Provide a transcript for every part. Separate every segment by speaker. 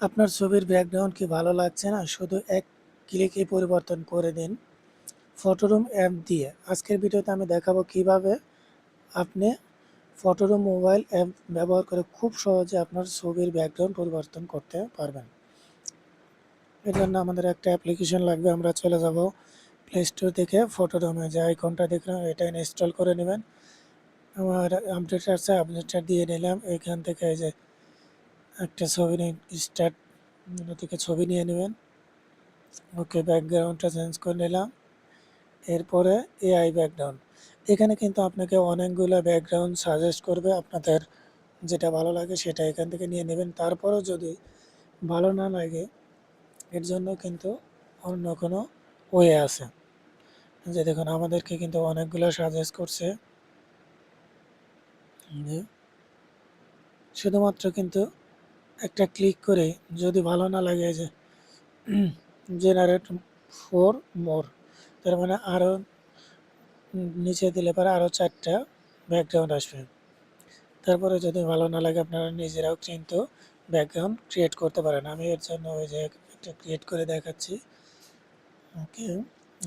Speaker 1: আপনার ছবির ব্যাকগ্রাউন্ড কি ভালো লাগছে না? শুধু এক ক্লিকে পরিবর্তন করে দিন। ফটোরুম অ্যাপ দিয়ে। আজকের ভিডিওতে আমি দেখাবো কীভাবে আপনি ফটোরুম মোবাইল অ্যাপ ব্যবহার করে খুব সহজে আপনার ছবির ব্যাকগ্রাউন্ড পরিবর্তন করতে পারবেন। এর জন্য আমাদের একটা অ্যাপ্লিকেশন লাগবে। আমরা চলে যাব প্লে স্টোর থেকে ফটোরুমে যে আইকনটা দেখলাম, এটা ইনস্টল করে নেবেন। আমার আপডেট আছে আপডেটটা দিয়ে নিলাম। এখান থেকে এই যে একটা ছবি স্টার্ট থেকে ছবি নিয়ে নেবেন। ওকে ব্যাকগ্রাউন্ডটা চেঞ্জ করে নিলাম। এরপরে এআই ব্যাকগ্রাউন্ড এখানে কিন্তু আপনাকে অনেকগুলো ব্যাকগ্রাউন্ড সাজেস্ট করবে। আপনাদের যেটা ভালো লাগে সেটা এখান থেকে নিয়ে নেবেন। তারপরেও যদি ভালো না লাগে, এর জন্য কিন্তু অন্য কোনো ওয়ে আছে। যে দেখুন, আমাদেরকে কিন্তু অনেকগুলো সাজেস্ট করছে। শুধুমাত্র কিন্তু একটা ক্লিক করে যদি ভালো না লাগে যে জেনারেট ফোর মোর তার মানে আরও নিচে দিলে পরে আরও চারটা ব্যাকগ্রাউন্ড আসবে। তারপরে যদি ভালো না লাগে আপনারা নিজেরাও কিন্তু ব্যাকগ্রাউন্ড ক্রিয়েট করতে পারেন। আমি এর জন্য ওই যে একটা ক্রিয়েট করে দেখাচ্ছি। ওকে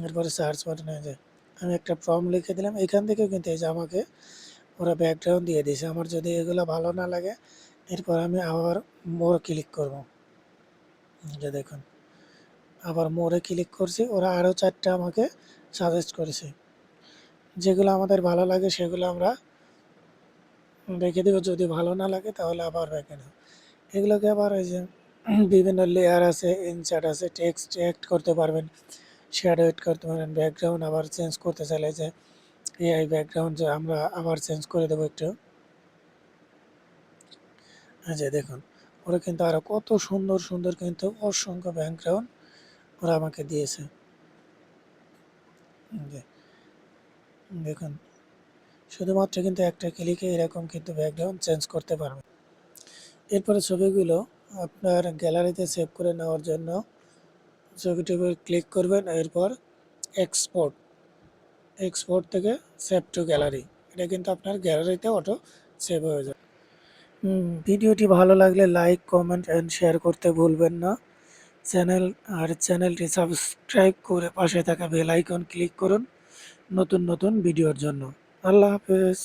Speaker 1: এরপরে সার্চ বাটনে যে আমি একটা ফর্ম লিখে দিলাম। এখান থেকেও কিন্তু এই যে আমাকে ওরা ব্যাকগ্রাউন্ড দিয়ে দিয়েছে। আমার যদি এগুলো ভালো না লাগে এরপর আমি আবার মোর ক্লিক করব। যে দেখুন, আবার মোরে ক্লিক করছি, ওরা আরও চারটা আমাকে সাজেস্ট করেছে। যেগুলো আমাদের ভালো লাগে সেগুলো আমরা রেখে দেবো, যদি ভালো না লাগে তাহলে আবার রেখে দেবো এগুলোকে আবার ওই যে বিভিন্ন লেয়ার আছে ইনচার্ট আছে টেক্সট অ্যাক্ট করতে পারবেন শ্যাডো এড করতে পারেন ব্যাকগ্রাউন্ড আবার চেঞ্জ করতে চাইলে যে এআই ব্যাকগ্রাউন্ড আমরা আবার চেঞ্জ করে দেবো একটু। যে দেখুন, ওরা কিন্তু আরও কত সুন্দর সুন্দর কিন্তু অসংখ্য ব্যাকগ্রাউন্ড ওরা আমাকে দিয়েছে। দেখুন, শুধুমাত্র কিন্তু একটা ক্লিকে এরকম কিন্তু ব্যাকগ্রাউন্ড চেঞ্জ করতে পারবে। এরপরে ছবিগুলো আপনার গ্যালারিতে সেভ করে নেওয়ার জন্য উপর ক্লিক করবেন, এরপর এক্সপোর্ট এক্সপোর্ট থেকে সেভ টু গ্যালারি এটা কিন্তু আপনার গ্যালারিতে অটো সেভ হয়ে যাবে। ভিডিওটি ভালো লাগলে লাইক, কমেন্ট অ্যান্ড শেয়ার করতে ভুলবেন না। চ্যানেল, আর চ্যানেলটি সাবস্ক্রাইব করে পাশে থাকা বেল আইকন ক্লিক করুন নতুন নতুন ভিডিওর জন্য। আল্লাহ হাফেজ।